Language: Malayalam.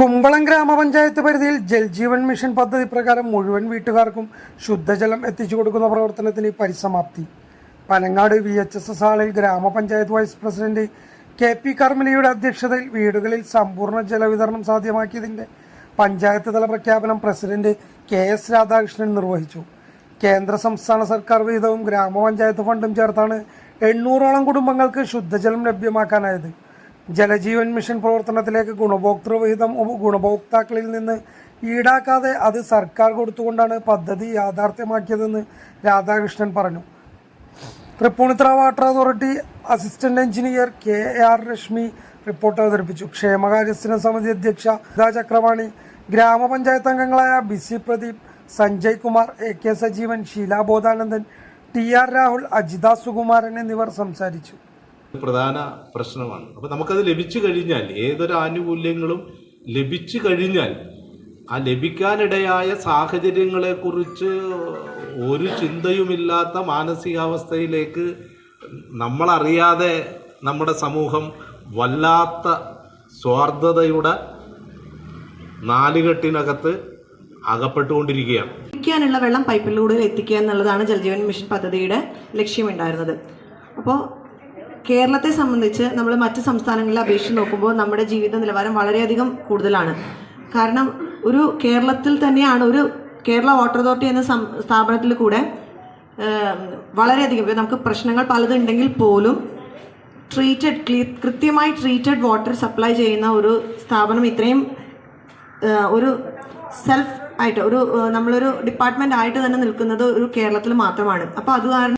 കുമ്പളം ഗ്രാമപഞ്ചായത്ത് പരിധിയിൽ ജൽജീവൻ മിഷൻ പദ്ധതി പ്രകാരം മുഴുവൻ വീട്ടുകാർക്കും ശുദ്ധജലം എത്തിച്ചു കൊടുക്കുന്ന പ്രവർത്തനത്തിന് പരിസമാപ്തി. Panangad V H S S ഹാളിൽ ഗ്രാമപഞ്ചായത്ത് വൈസ് പ്രസിഡന്റ് കെ പി കർമ്മലിയുടെ അധ്യക്ഷതയിൽ വീടുകളിൽ സമ്പൂർണ ജലവിതരണം സാധ്യമാക്കിയതിന്റെ പഞ്ചായത്ത് തല പ്രഖ്യാപനം പ്രസിഡന്റ് കെ എസ് രാധാകൃഷ്ണൻ നിർവഹിച്ചു. കേന്ദ്ര സംസ്ഥാന സർക്കാർ വിഹിതവും ഗ്രാമപഞ്ചായത്ത് ഫണ്ടും ചേർത്താണ് എണ്ണൂറോളം കുടുംബങ്ങൾക്ക് ശുദ്ധജലം ലഭ്യമാക്കാനായത്. ജലജീവൻ മിഷൻ പ്രവർത്തനത്തിലേക്ക് ഗുണഭോക്തൃ വിഹിതം ഗുണഭോക്താക്കളിൽ നിന്ന് ഈടാക്കാതെ അത് സർക്കാർ കൊടുത്തുകൊണ്ടാണ് പദ്ധതി യാഥാർത്ഥ്യമാക്കിയതെന്ന് രാധാകൃഷ്ണൻ പറഞ്ഞു. Tripunithura water authority assistant engineer K R Reshmi report അവതരിപ്പിച്ചു. ക്ഷേമകാര്യ സ്ഥിര സമിതി അധ്യക്ഷ ഗീതാ ചക്രവാണി ഗ്രാമപഞ്ചായത്ത് അംഗങ്ങളായ BC Pradeep Sanjay Kumar A K Sajeevan Sheela Bodhanandan T R Rahul Ajitha Sukumaran എന്നിവർ സംസാരിച്ചു. പ്രധാന പ്രശ്നമാണ്. അപ്പോൾ നമുക്കത് ലഭിച്ചു കഴിഞ്ഞാൽ ഏതൊരു ആനുകൂല്യങ്ങളും ലഭിച്ചു കഴിഞ്ഞാൽ ആ ലഭിക്കാനിടയായ സാഹചര്യങ്ങളെക്കുറിച്ച് ഒരു ചിന്തയുമില്ലാത്ത മാനസികാവസ്ഥയിലേക്ക് നമ്മളറിയാതെ നമ്മുടെ സമൂഹം വല്ലാത്ത സ്വാർത്ഥതയുടെ നാലുകെട്ടിനകത്ത് അകപ്പെട്ടുകൊണ്ടിരിക്കുകയാണ്. കുടിക്കാനുള്ള വെള്ളം പൈപ്പിലൂടെ എത്തിക്കുക എന്നുള്ളതാണ് ജലജീവൻ മിഷൻ പദ്ധതിയുടെ ലക്ഷ്യമുണ്ടായിരുന്നത്. അപ്പോൾ കേരളത്തെ സംബന്ധിച്ച് നമ്മൾ മറ്റു സംസ്ഥാനങ്ങളിലെ അപേക്ഷിച്ച് നോക്കുമ്പോൾ നമ്മുടെ ജീവിത നിലവാരം വളരെയധികം കൂടുതലാണ്. കാരണം ഒരു കേരളത്തിൽ തന്നെയാണ് ഒരു കേരള വാട്ടർ അതോറിറ്റി എന്ന സ്ഥാപനത്തിൽ കൂടെ വളരെയധികം നമുക്ക് പ്രശ്നങ്ങൾ പലതുണ്ടെങ്കിൽ പോലും ട്രീറ്റഡ് ക്ലീ കൃത്യമായി ട്രീറ്റഡ് വാട്ടർ സപ്ലൈ ചെയ്യുന്ന ഒരു സ്ഥാപനം ഇത്രയും ഒരു സെൽഫ് ആയിട്ട് ഒരു നമ്മളൊരു ഡിപ്പാർട്ട്മെന്റ് ആയിട്ട് തന്നെ നിൽക്കുന്നത് ഒരു കേരളത്തിൽ മാത്രമാണ്. അപ്പോൾ അത് കാരണം